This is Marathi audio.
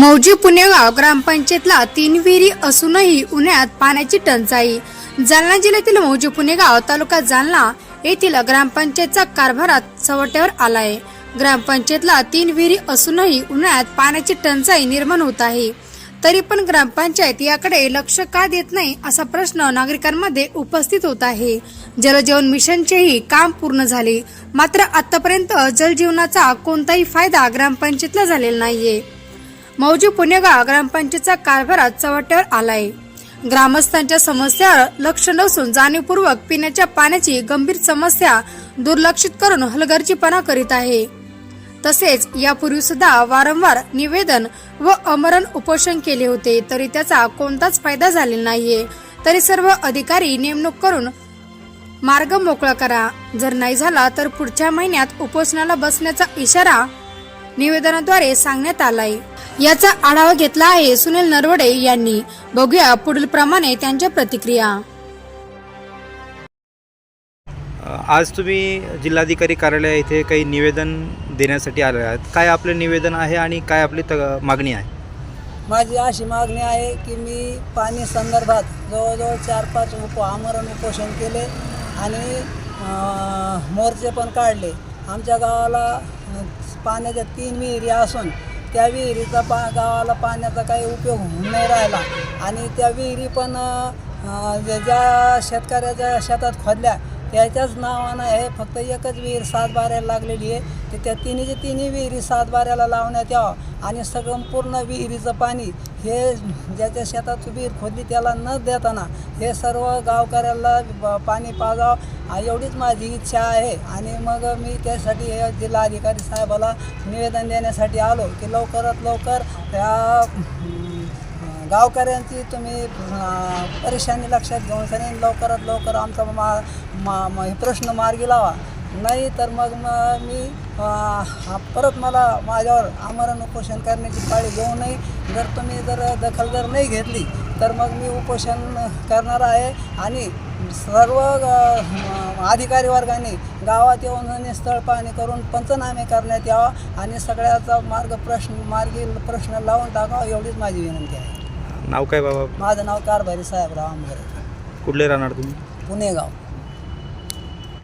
मौजी पुणेगाव ग्रामपंचायतला तीन विहिरी असूनही उन्हाळ्यात पाण्याची टंचाई. जालना जिल्ह्यातील मौजी पुणेगाव तालुका जालना येथील ग्रामपंचायतचा कारभारात चवट्यावर आलाय. ग्रामपंचायतला तीन विहिरी असूनही उन्हाळ्यात पाण्याची टंचाई निर्माण होत आहे. तरी पण ग्रामपंचायत याकडे लक्ष का देत नाही असा प्रश्न नागरिकांमध्ये उपस्थित होत आहे. जलजीवन मिशनचेही काम पूर्ण झाले. मात्र आतापर्यंत जलजीवनाचा कोणताही फायदा ग्रामपंचायतला झालेला नाहीये. मौजी पुणेगाव ग्रामपंचायतचा कारभारात चव्हाट्यावर आलाय. ग्रामस्थांच्या समस्यावर लक्ष नसून जाणीवपूर्वक पिण्याच्या पाण्याची गंभीर समस्या दुर्लक्षित करून हलगर्जीपणा करीत आहे. तसेच यापूर्वी सुद्धा वारंवार निवेदन व अमरण उपोषण केले होते तरी त्याचा कोणताच फायदा झालेला नाहीये. तरी सर्व अधिकारी नेमणूक करून मार्ग मोकळा करा. जर नाही झाला तर पुढच्या महिन्यात उपोषणाला बसण्याचा इशारा निवेदनाद्वारे सांगण्यात आलाय. याचा आढावा घेतला आहे सुनील नरवडे यांनी. बघूया पुढील प्रमाणे त्यांच्या प्रतिक्रिया. आज तुम्ही जिल्हाधिकारी कार्यालय इथे काही निवेदन देण्यासाठी आले आहात. काय आपलं निवेदन आहे आणि काय आपली त मागणी आहे? माझी अशी मागणी आहे की मी पाणी संदर्भात जवळजवळ चार पाच उप आमरण उपोषण केले आणि मोर्चे पण काढले. आमच्या गावाला पाण्याच्या तीन विहिरी असून त्या विहिरीचा पा गावाला पाण्याचा काही उपयोग होऊन नाही राहिला. आणि त्या विहिरी पण ज्या- ज्या शेतकऱ्याच्या शेतात खोदल्या त्याच्याच नावानं हे फक्त एकच विहीर सातबाऱ्याला लागलेली आहे. तर त्या तिन्हीच्या तिन्ही विहिरी सातबाऱ्याला लावण्यात यावं आणि सगळं पूर्ण विहिरीचं पाणी हे ज्याच्या शेतात विहीर खोदली त्याला न देताना हे सर्व गावकऱ्याला पाणी पाजावं एवढीच माझी इच्छा आहे. आणि मग मी त्यासाठी हे जिल्हाधिकारी साहेबाला निवेदन देण्यासाठी आलो की लवकरात लवकर त्या गावकऱ्यांची तुम्ही परेशानी लक्षात घेऊन सनी लवकरात लवकर आमचा मा मा मा- प्रश्न मार्गी लावा. नाही तर मग म- मी हा- परत मला माझ्यावर आमरण उपोषण करण्याची पाळी घेऊ नये. जर तुम्ही जर दखल जर नाही घेतली तर मग मी उपोषण करणार आहे. आणि सर्व अधिकारी वर्गाने गावात येऊन स्थळ पाहणी करून पंचनामे करण्यात यावा आणि सगळ्याचा मार्ग प्रश्न मार्गी प्रश्न लावून टाकावा एवढीच माझी विनंती आहे. नाव काय बाबा? माझं नाव कारभारी साहेबराव आंबरे कुठले राहणार तुम्ही? पुणेगाव.